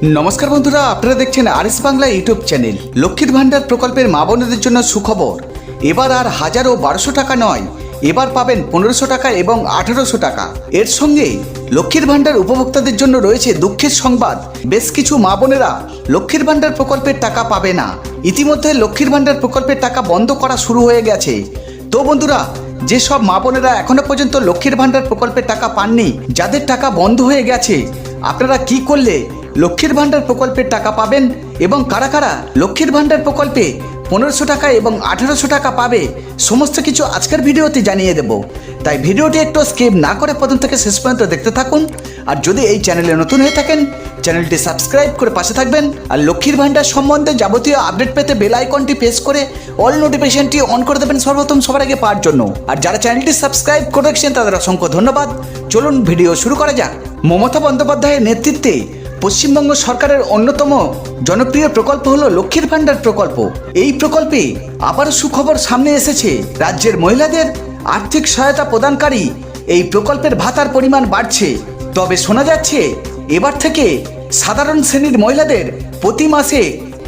নমস্কার বন্ধুরা, আপনারা দেখছেন আরএস বাংলা ইউটিউব চ্যানেল। লক্ষ্মীর ভাণ্ডার প্রকল্পের মা বোনদের জন্য সুখবর। এবার আর হাজার বারোশো টাকা নয়, এবার পাবেন পনেরোশো টাকা এবং আঠারোশো টাকা। এর সঙ্গে লক্ষ্মীর ভাণ্ডার উপভোক্তাদের জন্য রয়েছে দুঃখের সংবাদ। বেশ কিছু মা বোনেরা লক্ষ্মীর ভাণ্ডার প্রকল্পের টাকা পাবে না। ইতিমধ্যে লক্ষ্মীর ভাণ্ডার প্রকল্পের টাকা বন্ধ করা শুরু হয়ে গেছে। তো বন্ধুরা, যেসব মা বোনেরা এখনও পর্যন্ত লক্ষ্মীর ভাণ্ডার প্রকল্পের টাকা পাননি, যাদের টাকা বন্ধ হয়ে গেছে, আপনারা কি করলে লক্ষ্মীর ভাণ্ডার প্রকল্পের টাকা পাবেন এবং কারা কারা লক্ষ্মীর ভাণ্ডার প্রকল্পে পনেরোশো টাকা এবং আঠেরোশো টাকা পাবে, সমস্ত কিছু আজকের ভিডিওতে জানিয়ে দেব। তাই ভিডিওটি একটু স্কিপ না করে প্রথম থেকে শেষ পর্যন্ত দেখতে থাকুন। আর যদি এই চ্যানেলে নতুন হয়ে থাকেন, চ্যানেলটি সাবস্ক্রাইব করে পাশে থাকবেন আর লক্ষ্মীর ভাণ্ডার সম্বন্ধে যাবতীয় আপডেট পেতে বেল আইকনটি প্রেস করে অল নোটিফিকেশনটি অন করে দেবেন সর্বপ্রথম সবার আগে পাওয়ার জন্য। আর যারা চ্যানেলটি সাবস্ক্রাইব করে রেখেছেন, তাদের অসংখ্য ধন্যবাদ। চলুন ভিডিও শুরু করা যাক। মমতা বন্দ্যোপাধ্যায়ের নেতৃত্বে পশ্চিমবঙ্গ সরকারের অন্যতম জনপ্রিয় প্রকল্প হলো লক্ষ্মীর ভাণ্ডার প্রকল্প। এই প্রকল্পে আবারও সুখবর সামনে এসেছে। রাজ্যের মহিলাদের আর্থিক সহায়তা প্রদানকারী এই প্রকল্পের ভাতার পরিমাণ বাড়ছে। তবে শোনা যাচ্ছে, এবার থেকে সাধারণ শ্রেণির মহিলাদের প্রতি মাসে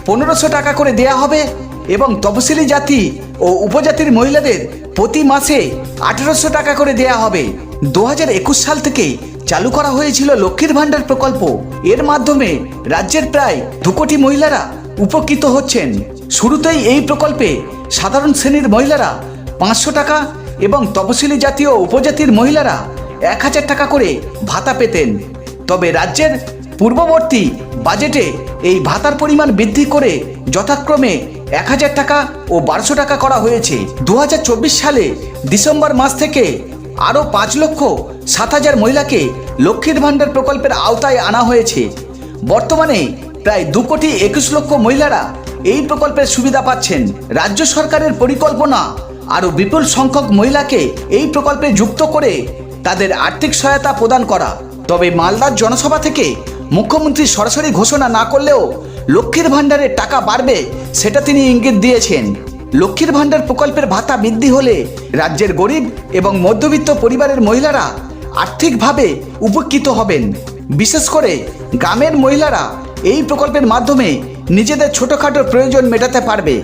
পনেরোশো টাকা করে দেয়া হবে এবং তপশিলি জাতি ও উপজাতির মহিলাদের প্রতি মাসে আঠেরোশো টাকা করে দেয়া হবে। দু হাজার একুশ সাল থেকে চালু করা হয়েছিল লক্ষ্মীর ভাণ্ডার প্রকল্প। এর মাধ্যমে রাজ্যের প্রায় দু কোটি মহিলারা উপকৃত হচ্ছেন। শুরুতেই এই প্রকল্পে সাধারণ শ্রেণির মহিলারা পাঁচশো টাকা এবং তপশিলি জাতীয় উপজাতির মহিলারা এক হাজার টাকা করে ভাতা পেতেন। তবে রাজ্যের পূর্ববর্তী বাজেটে এই ভাতার পরিমাণ বৃদ্ধি করে যথাক্রমে এক হাজার টাকা ও বারোশো টাকা করা হয়েছে। দু হাজার চব্বিশ সালে ডিসেম্বর মাস থেকে আরও পাঁচ লক্ষ সাত হাজার মহিলাকে লক্ষ্মীর ভাণ্ডার প্রকল্পের আওতায় আনা হয়েছে। বর্তমানে প্রায় দু কোটি একুশ লক্ষ মহিলারা এই প্রকল্পের সুবিধা পাচ্ছেন। রাজ্য সরকারের পরিকল্পনা আরও বিপুল সংখ্যক মহিলাকে এই প্রকল্পে যুক্ত করে তাদের আর্থিক সহায়তা প্রদান করা। তবে মালদার জনসভা থেকে মুখ্যমন্ত্রী সরাসরি ঘোষণা না করলেও লক্ষ্মীর ভাণ্ডারের টাকা বাড়বে সেটা তিনি ইঙ্গিত দিয়েছেন। লক্ষ্মীর ভাণ্ডার প্রকল্পের ভাতা বৃদ্ধি হলে রাজ্যের গরিব এবং মধ্যবিত্ত পরিবারের মহিলারা আর্থিকভাবে উপকৃত হবেন। বিশেষ করে গ্রামের মহিলারা এই প্রকল্পের মাধ্যমে নিজেদের ছোটোখাটো প্রয়োজন মেটাতে পারবে।